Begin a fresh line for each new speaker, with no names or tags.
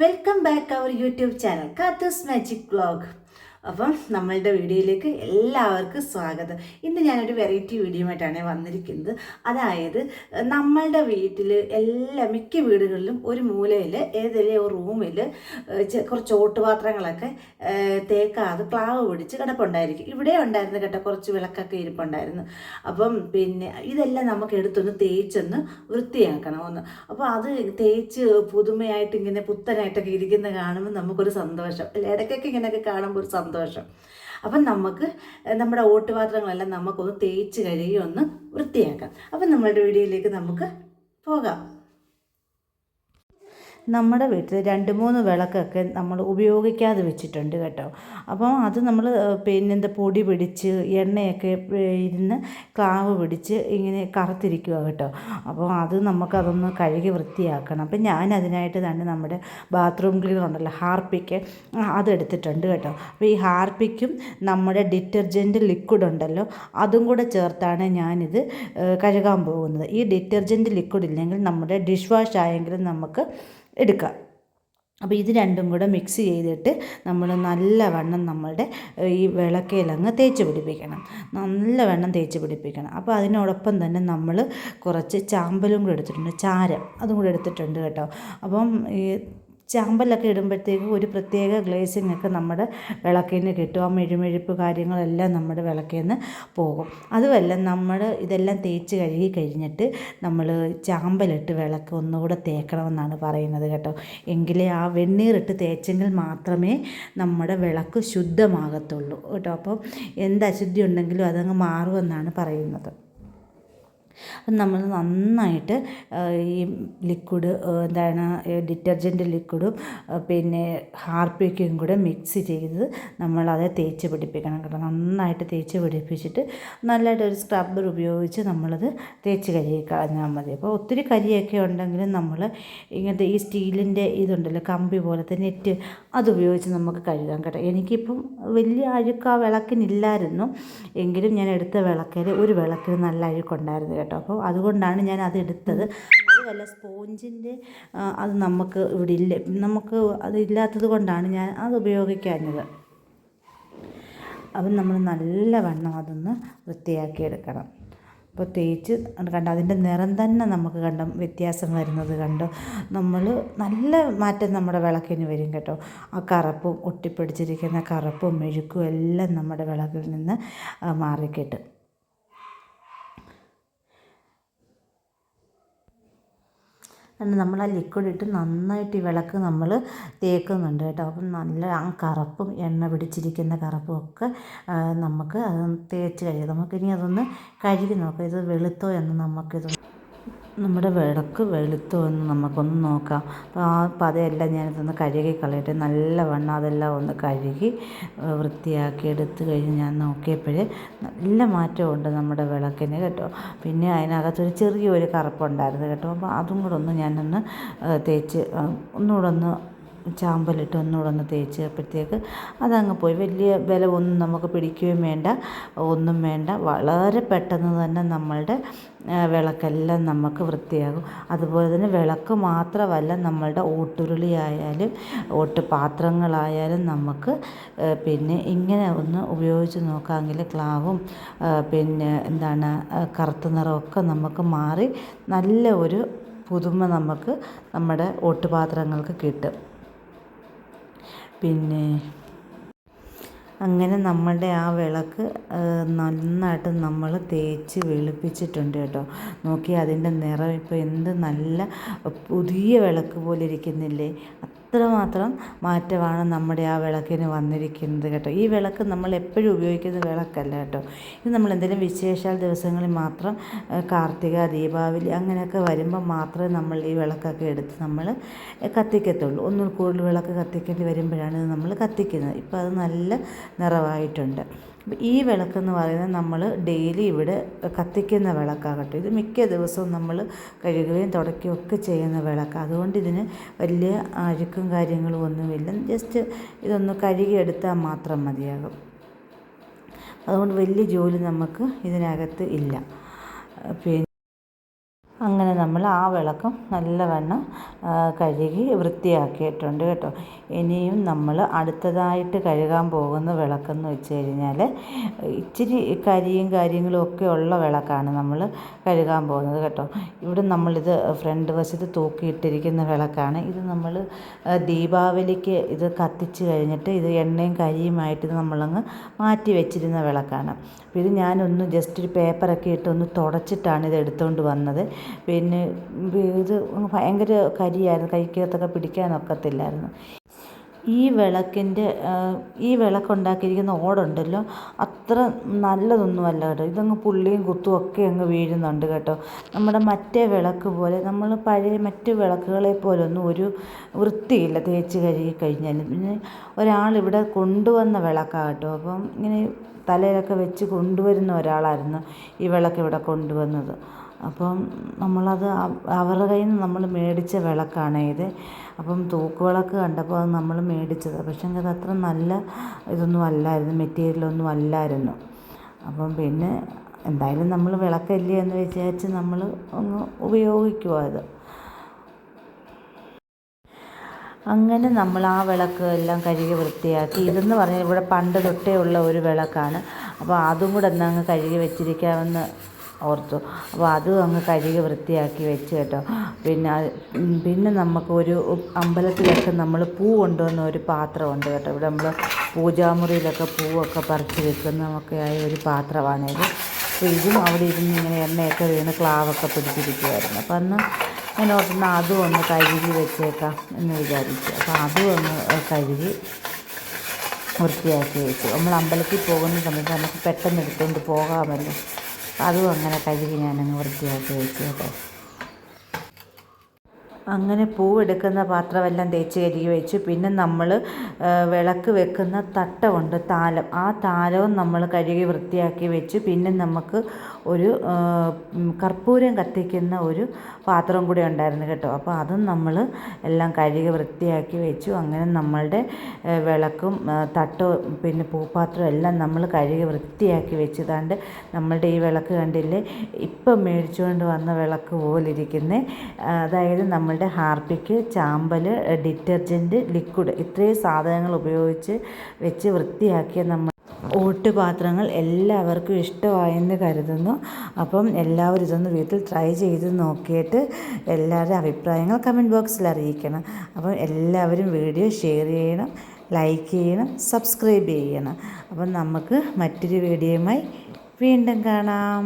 welcome back our YouTube channel Kathus magic vlog അപ്പം നമ്മളുടെ വീഡിയോയിലേക്ക് എല്ലാവർക്കും സ്വാഗതം. ഇന്ന് ഞാനൊരു വെറൈറ്റി വീഡിയോ ആയിട്ടാണ് വന്നിരിക്കുന്നത്. അതായത് നമ്മളുടെ വീട്ടിൽ എല്ലാ മിക്ക വീടുകളിലും ഒരു മൂലയിൽ ഏതെങ്കിലും ഒരു റൂമിൽ കുറച്ച് ഓട്ടുപാത്രങ്ങളൊക്കെ തേക്കാതെ പ്ലാവ് പിടിച്ച് കിടപ്പുണ്ടായിരിക്കും. ഇവിടെ ഉണ്ടായിരുന്ന കേട്ടോ കുറച്ച് വിളക്കൊക്കെ ഇരിപ്പുണ്ടായിരുന്നു. അപ്പം പിന്നെ ഇതെല്ലാം നമുക്ക് എടുത്തൊന്ന് തേച്ചൊന്ന് വൃത്തിയാക്കണമെന്ന് അപ്പോൾ അത് തേച്ച് പുതുമയായിട്ട് ഇങ്ങനെ പുത്തനായിട്ടൊക്കെ ഇരിക്കുന്ന കാണുമ്പോൾ നമുക്കൊരു സന്തോഷം. അല്ലെ? ഇടയ്ക്കൊക്കെ ഇങ്ങനെയൊക്കെ കാണുമ്പോൾ ഒരു സന്തോഷം. അപ്പം നമുക്ക് നമ്മുടെ ഓട്ടുപാത്രങ്ങളെല്ലാം നമുക്കൊന്ന് തേച്ച് കഴുകി ഒന്ന് വൃത്തിയാക്കാം. അപ്പം നമ്മളുടെ വീഡിയോയിലേക്ക് നമുക്ക് പോകാം. നമ്മുടെ വീട്ടിൽ രണ്ട് മൂന്ന് വിളക്കൊക്കെ നമ്മൾ ഉപയോഗിക്കാതെ വെച്ചിട്ടുണ്ട് കേട്ടോ. അപ്പോൾ അത് നമ്മൾ പിന്നെ എന്താ പൊടി പിടിച്ച് എണ്ണയൊക്കെ ഇരുന്ന് ക്ലാവ് പിടിച്ച് ഇങ്ങനെ കറുത്തിരിക്കുക കേട്ടോ. അപ്പോൾ അത് നമുക്കതൊന്ന് കഴുകി വൃത്തിയാക്കണം. അപ്പം ഞാൻ അതിനായിട്ട് തന്നെ നമ്മുടെ ബാത്റൂം ക്ലീനർ ഉണ്ടല്ലോ ഹാർപ്പിക്ക് അതെടുത്തിട്ടുണ്ട് കേട്ടോ. അപ്പോൾ ഈ ഹാർപ്പിക്കും നമ്മുടെ ഡിറ്റർജന്റ് ലിക്വിഡ് ഉണ്ടല്ലോ അതും കൂടെ ചേർത്താണ് ഞാനിത് കഴുകാൻ പോകുന്നത്. ഈ ഡിറ്റർജന്റ് ലിക്വിഡ് ഇല്ലെങ്കിൽ നമ്മുടെ ഡിഷ് വാഷ് ആയെങ്കിലും നമുക്ക് എടുക്കാം അപ്പോൾ ഇത് രണ്ടും കൂടെ മിക്സ് ചെയ്തിട്ട് നമ്മൾ നല്ലവണ്ണം നമ്മളുടെ ഈ വിളക്കയിലങ്ങ് തേച്ച് പിടിപ്പിക്കണം. നല്ലവണ്ണം തേച്ച് പിടിപ്പിക്കണം. അപ്പോൾ അതിനോടൊപ്പം തന്നെ നമ്മൾ കുറച്ച് ചാമ്പലും കൂടെ എടുത്തിട്ടുണ്ട്. ചാരം അതും കൂടെ എടുത്തിട്ടുണ്ട് കേട്ടോ. അപ്പം ഈ ചാമ്പലൊക്കെ ഇടുമ്പോഴത്തേക്കും ഒരു പ്രത്യേക ഗ്ലേസിംഗ് ഒക്കെ നമ്മുടെ വിളക്കിന് കിട്ടും. ആ മെഴുമെഴുപ്പ് കാര്യങ്ങളെല്ലാം നമ്മുടെ വിളക്കിൽ നിന്ന് പോകും. അതുമല്ല നമ്മൾ ഇതെല്ലാം തേച്ച് കഴുകി കഴിഞ്ഞിട്ട് നമ്മൾ ചാമ്പലിട്ട് വിളക്ക് ഒന്നുകൂടെ തേക്കണമെന്നാണ് പറയുന്നത് കേട്ടോ. എങ്കിലേ ആ വെണ്ണീറിട്ട് തേച്ചെങ്കിൽ മാത്രമേ നമ്മുടെ വിളക്ക് ശുദ്ധമാകത്തുള്ളൂ കേട്ടോ. അപ്പം എന്ത് അശുദ്ധി ഉണ്ടെങ്കിലും അതങ്ങ് മാറുമെന്നാണ് പറയുന്നത്. അപ്പം നമ്മൾ നന്നായിട്ട് ഈ ലിക്വിഡ് എന്താണ് ഡിറ്റർജന്റ് ലിക്വിഡും പിന്നെ ഹാർപ്പിക്കും കൂടെ മിക്സ് ചെയ്ത് നമ്മളത് തേച്ച് പിടിപ്പിക്കണം കേട്ടോ. നന്നായിട്ട് തേച്ച് പിടിപ്പിച്ചിട്ട് നല്ലതായിട്ട് ഒരു സ്ക്രബ്ബർ ഉപയോഗിച്ച് നമ്മളത് തേച്ച് കഴുകി കളഞ്ഞാൽ മതി. അപ്പോൾ ഒത്തിരി കരിയൊക്കെ ഉണ്ടെങ്കിലും നമ്മൾ ഇങ്ങനത്തെ ഈ സ്റ്റീലിന്റെ ഇതുണ്ടല്ലോ കമ്പി പോലത്തെ നെറ്റ് അതുപയോഗിച്ച് നമുക്ക് കഴുകാം കേട്ടോ. എനിക്കിപ്പം വലിയ അഴുക്ക് ആ വിളക്കിനില്ലായിരുന്നു. എങ്കിലും ഞാൻ എടുത്ത വിളക്കിൽ ഒരു വിളക്കിൽ നല്ല അഴുക്കുണ്ടായിരുന്നു കേട്ടോ. അപ്പോൾ അതുകൊണ്ടാണ് ഞാൻ അത് എടുത്തത്. അതുമല്ല സ്പോഞ്ചിന്റെ അത് നമുക്ക് ഇവിടെ ഇല്ല നമുക്ക് അതില്ലാത്തത് കൊണ്ടാണ് ഞാൻ അത് ഉപയോഗിക്കാഞ്ഞത്. അപ്പം നമ്മൾ നല്ല നല്ലവണ്ണം അതൊന്ന് വൃത്തിയാക്കി എടുക്കണം. അപ്പോൾ തേച്ച് കണ്ട അതിന്റെ നിറം തന്നെ നമുക്ക് കണ്ട വ്യത്യാസം വരുന്നത് കണ്ടോ. നമ്മൾ നല്ല മാറ്റം നമ്മുടെ വിളക്കിന് വരും കേട്ടോ. ആ കറുപ്പും ഒട്ടിപ്പിടിച്ചിരിക്കുന്ന കറുപ്പും മെഴുക്കും എല്ലാം നമ്മുടെ വിളക്കിൽ നിന്ന് മാറിക്കിട്ടും. എന്നിട്ട് നമ്മൾ ആ ലിക്വിഡ് ഇട്ട് നന്നായിട്ട് ഈ വിളക്ക് നമ്മൾ തേക്കുന്നുണ്ട് കേട്ടോ. അപ്പം നല്ല ആ കറുപ്പും എണ്ണ പിടിച്ചിരിക്കുന്ന കറുപ്പും ഒക്കെ നമുക്ക് അത് തേച്ച് കഴിയാം നമുക്കിനി അതൊന്ന് കഴുകി നോക്കാം. ഇത് വെളുത്തോ എന്ന് നമുക്കിത് നമ്മുടെ വിളക്ക് വെളുത്തോ എന്ന് നമുക്കൊന്ന് നോക്കാം. അപ്പോൾ ആ പതയെല്ലാം ഞാനിതൊന്ന് കഴുകി കളയട്ടെ. നല്ലവണ്ണം അതെല്ലാം ഒന്ന് കഴുകി വൃത്തിയാക്കി എടുത്തു കഴിഞ്ഞ് ഞാൻ നോക്കിയപ്പോൾ നല്ല മാറ്റമുണ്ട് നമ്മുടെ വിളക്കിന് കേട്ടോ. പിന്നെ അതിനകത്തൊരു ചെറിയൊരു കറുപ്പുണ്ടായിരുന്നു കേട്ടോ. അപ്പോൾ അതും കൂടെ ഒന്ന് ഞാനൊന്ന് തേച്ച് ഒന്നുകൂടെ ഒന്ന് ചാമ്പലിട്ട് ഒന്നുകൂടെ ഒന്ന് തേച്ച് അപ്പോഴത്തേക്ക് അതങ്ങ് പോയി. വലിയ ബലമൊന്നും നമുക്ക് പിടിക്കുകയും വേണ്ട ഒന്നും വേണ്ട. വളരെ പെട്ടെന്ന് തന്നെ നമ്മളുടെ വിളക്കെല്ലാം നമുക്ക് വൃത്തിയാകും. അതുപോലെ തന്നെ വിളക്ക് മാത്രമല്ല നമ്മളുടെ ഓട്ടുരുളി ആയാലും ഓട്ട് പാത്രങ്ങളായാലും നമുക്ക് പിന്നെ ഇങ്ങനെ ഒന്ന് ഉപയോഗിച്ച് നോക്കാമെങ്കിൽ ക്ലാവും പിന്നെ എന്താണ് കറുത്ത നിറമൊക്കെ നമുക്ക് മാറി നല്ല ഒരു പുതുമ നമുക്ക് നമ്മുടെ ഓട്ടുപാത്രങ്ങൾക്ക് കിട്ടും. പിന്നെ അങ്ങനെ നമ്മളുടെ ആ വിളക്ക് നന്നായിട്ട് നമ്മൾ തേച്ച് വെളുപ്പിച്ചിട്ടുണ്ട് കേട്ടോ. നോക്കി അതിന്റെ നിറം ഇപ്പോൾ എന്ത് നല്ല പുതിയ വിളക്ക് പോലെ ഇരിക്കുന്നില്ലേ? അത്രമാത്രം മാറ്റമാണ് നമ്മുടെ ആ വിളക്കിന് വന്നിരിക്കുന്നത് കേട്ടോ. ഈ വിളക്ക് നമ്മൾ എപ്പോഴും ഉപയോഗിക്കുന്ന വിളക്കല്ല കേട്ടോ. ഇത് നമ്മൾ എന്തെങ്കിലും വിശേഷാൽ ദിവസങ്ങളിൽ മാത്രം കാർത്തിക ദീപാവലി അങ്ങനെയൊക്കെ വരുമ്പോൾ മാത്രമേ നമ്മൾ ഈ വിളക്കൊക്കെ എടുത്ത് നമ്മൾ കത്തിക്കത്തുള്ളൂ. ഒന്നും കൂടുതൽ വിളക്ക് കത്തിക്കേണ്ടി വരുമ്പോഴാണ് ഇത് നമ്മൾ കത്തിക്കുന്നത്. ഇപ്പോൾ അത് നല്ല നിറവായിട്ടുണ്ട്. ഈ വിളക്കെന്ന് പറയുന്നത് നമ്മൾ ഡെയിലി ഇവിടെ കത്തിക്കുന്ന വിളക്കാകട്ടെ. ഇത് മിക്ക ദിവസവും നമ്മൾ കഴുകുകയും തുടയ്ക്കുകയും ഒക്കെ ചെയ്യുന്ന വിളക്ക് അതുകൊണ്ട് ഇതിന് വലിയ അഴുക്കും കാര്യങ്ങളും ഒന്നുമില്ല. ജസ്റ്റ് ഇതൊന്ന് കഴുകിയെടുത്താൽ മാത്രം മതിയാകും. അതുകൊണ്ട് വലിയ ജോലി നമുക്ക് ഇതിനകത്ത് ഇല്ല. പിന്നെ അങ്ങനെ നമ്മൾ ആ വിളക്കും നല്ലവണ്ണം കഴുകി വൃത്തിയാക്കിയിട്ടുണ്ട് കേട്ടോ. ഇനിയും നമ്മൾ അടുത്തതായിട്ട് കഴുകാൻ പോകുന്ന വിളക്കെന്ന് വെച്ച് കഴിഞ്ഞാൽ ഇച്ചിരി കരിയും കാര്യങ്ങളും ഒക്കെ ഉള്ള വിളക്കാണ് നമ്മൾ കഴുകാൻ പോകുന്നത് കേട്ടോ. ഇവിടെ നമ്മളിത് ഫ്രണ്ട് വശത്ത് തൂക്കിയിട്ടിരിക്കുന്ന വിളക്കാണ്. ഇത് നമ്മൾ ദീപാവലിക്ക് ഇത് കത്തിച്ച് കഴിഞ്ഞിട്ട് ഇത് എണ്ണയും കരിയുമായിട്ട് നമ്മളങ്ങ് മാറ്റി വെച്ചിരുന്ന വിളക്കാണ്. അപ്പോൾ ഇത് ഞാനൊന്ന് ജസ്റ്റ് ഒരു പേപ്പറൊക്കെ ഇട്ട് ഒന്ന് തുടച്ചിട്ടാണ് ഇത് എടുത്തുകൊണ്ട് വന്നത്. പിന്നെ ഇത് ഭയങ്കര കരിയായിരുന്നു. കൈക്കകത്തൊക്കെ പിടിക്കാനൊക്കത്തില്ലായിരുന്നു ഈ വിളക്കിന്റെ ഈ വിളക്കുണ്ടാക്കിയിരിക്കുന്ന ഓടുണ്ടല്ലോ അത്ര നല്ലതൊന്നുമല്ല കേട്ടോ. ഇതങ്ങ് പുള്ളിയും കുത്തും ഒക്കെ അങ്ങ് വീഴുന്നുണ്ട് കേട്ടോ. നമ്മുടെ മറ്റേ വിളക്ക് പോലെ നമ്മൾ പഴയ മറ്റ് വിളക്കുകളെ പോലൊന്നും ഒരു വൃത്തിയില്ല തേച്ച് കഴുകി കഴിഞ്ഞാൽ. പിന്നെ ഒരാളിവിടെ കൊണ്ടുവന്ന വിളക്കാണ് കേട്ടോ. അപ്പം ഇങ്ങനെ തലയിലൊക്കെ വെച്ച് കൊണ്ടുവരുന്ന ഒരാളായിരുന്നു ഈ വിളക്ക് ഇവിടെ കൊണ്ടുവന്നത്. അപ്പം നമ്മളത് അവരുടെ കയ്യിൽ നിന്ന് നമ്മൾ മേടിച്ച വിളക്കാണ് ഇത്. അപ്പം തൂക്ക് വിളക്ക് കണ്ടപ്പോൾ അത് നമ്മൾ മേടിച്ചത്. പക്ഷേ അത് അത്ര നല്ല ഇതൊന്നും അല്ലായിരുന്നു മെറ്റീരിയലൊന്നും അല്ലായിരുന്നു. അപ്പം പിന്നെ എന്തായാലും നമ്മൾ വിളക്കല്ലേ എന്ന് വിചാരിച്ച് നമ്മൾ ഒന്ന് ഉപയോഗിക്കുക അത് അങ്ങനെ നമ്മൾ ആ വിളക്ക് എല്ലാം കഴുകി വൃത്തിയാക്കി. ഇതെന്ന് പറഞ്ഞാൽ ഇവിടെ പണ്ട് തൊട്ടേ ഉള്ള ഒരു വിളക്കാണ്. അപ്പോൾ അതും കൂടെ അങ്ങ് കഴുകി വെച്ചിരിക്കാമെന്ന് ഓർത്തു. അപ്പോൾ അതും അങ്ങ് കഴുകി വൃത്തിയാക്കി വെച്ച് കേട്ടോ. പിന്നെ പിന്നെ നമുക്ക് ഒരു അമ്പലത്തിലൊക്കെ നമ്മൾ പൂ കൊണ്ടുവന്ന ഒരു പാത്രമുണ്ട് കേട്ടോ. ഇവിടെ നമ്മൾ പൂജാമുറിയിലൊക്കെ പൂവൊക്കെ പറിച്ച് വെക്കുന്നതൊക്കെ ആയ ഒരു പാത്രമാണിത് അപ്പോൾ ഇതും അവിടെ ഇരുന്ന് ഇങ്ങനെ എണ്ണയൊക്കെ വീണ് ക്ലാവൊക്കെ പിടിച്ചിരിക്കുമായിരുന്നു അപ്പം അന്ന് ഞാൻ ഓർത്തുന്ന അതും ഒന്ന് കഴുകി വെച്ചേക്കാം എന്ന് വിചാരിച്ചു. അപ്പോൾ അതും ഒന്ന് കഴുകി വൃത്തിയാക്കി വെച്ചു. നമ്മൾ അമ്പലത്തിൽ പോകുന്ന സമയത്ത് നമുക്ക് പെട്ടെന്ന് എടുത്തുകൊണ്ട് പോകാമല്ലോ. അതും അങ്ങനെ കഴുകി ഞാനങ്ങ് വൃത്തിയാക്കി വെച്ചു കേട്ടോ. അങ്ങനെ പൂവെടുക്കുന്ന പാത്രമെല്ലാം തേച്ച് കഴുകി വെച്ചു. പിന്നെ നമ്മൾ വിളക്ക് വെക്കുന്ന തട്ടമുണ്ട് താലം. ആ താലവും നമ്മൾ കഴുകി വൃത്തിയാക്കി വെച്ച്. പിന്നെ നമുക്ക് ഒരു കർപ്പൂരം കത്തിക്കുന്ന ഒരു പാത്രം കൂടി ഉണ്ടായിരുന്നു കേട്ടോ. അപ്പോൾ അതും നമ്മൾ എല്ലാം കഴുകി വൃത്തിയാക്കി വെച്ചു. അങ്ങനെ നമ്മളുടെ വിളക്കും തട്ടവും പിന്നെ പൂപ്പാത്രവും എല്ലാം നമ്മൾ കഴുകി വൃത്തിയാക്കി വെച്ചതാണ്ട് നമ്മളുടെ ഈ വിളക്ക് കണ്ടില്ലേ? ഇപ്പം മേടിച്ചുകൊണ്ട് വന്ന വിളക്ക് പോലെ അതായത് അതായത് നമ്മളുടെ ഹാർപ്പിക്ക് ചാമ്പൽ ഡിറ്റർജന്റ് ലിക്വിഡ് ഇത്രയും സാധനങ്ങൾ ഉപയോഗിച്ച് വെച്ച് വൃത്തിയാക്കിയ നമ്മൾ ഓട്ടുപാത്രങ്ങൾ എല്ലാവർക്കും ഇഷ്ടമായെന്ന് കരുതുന്നു. അപ്പം എല്ലാവരും ഇതൊന്ന് വീട്ടിൽ ട്രൈ ചെയ്ത് നോക്കിയിട്ട് എല്ലാവരുടെ അഭിപ്രായങ്ങൾ കമന്റ് ബോക്സിൽ അറിയിക്കണം. അപ്പം എല്ലാവരും വീഡിയോ ഷെയർ ചെയ്യണം ലൈക്ക് ചെയ്യണം സബ്സ്ക്രൈബ് ചെയ്യണം. അപ്പം നമുക്ക് മറ്റൊരു വീഡിയോയുമായി വീണ്ടും കാണാം.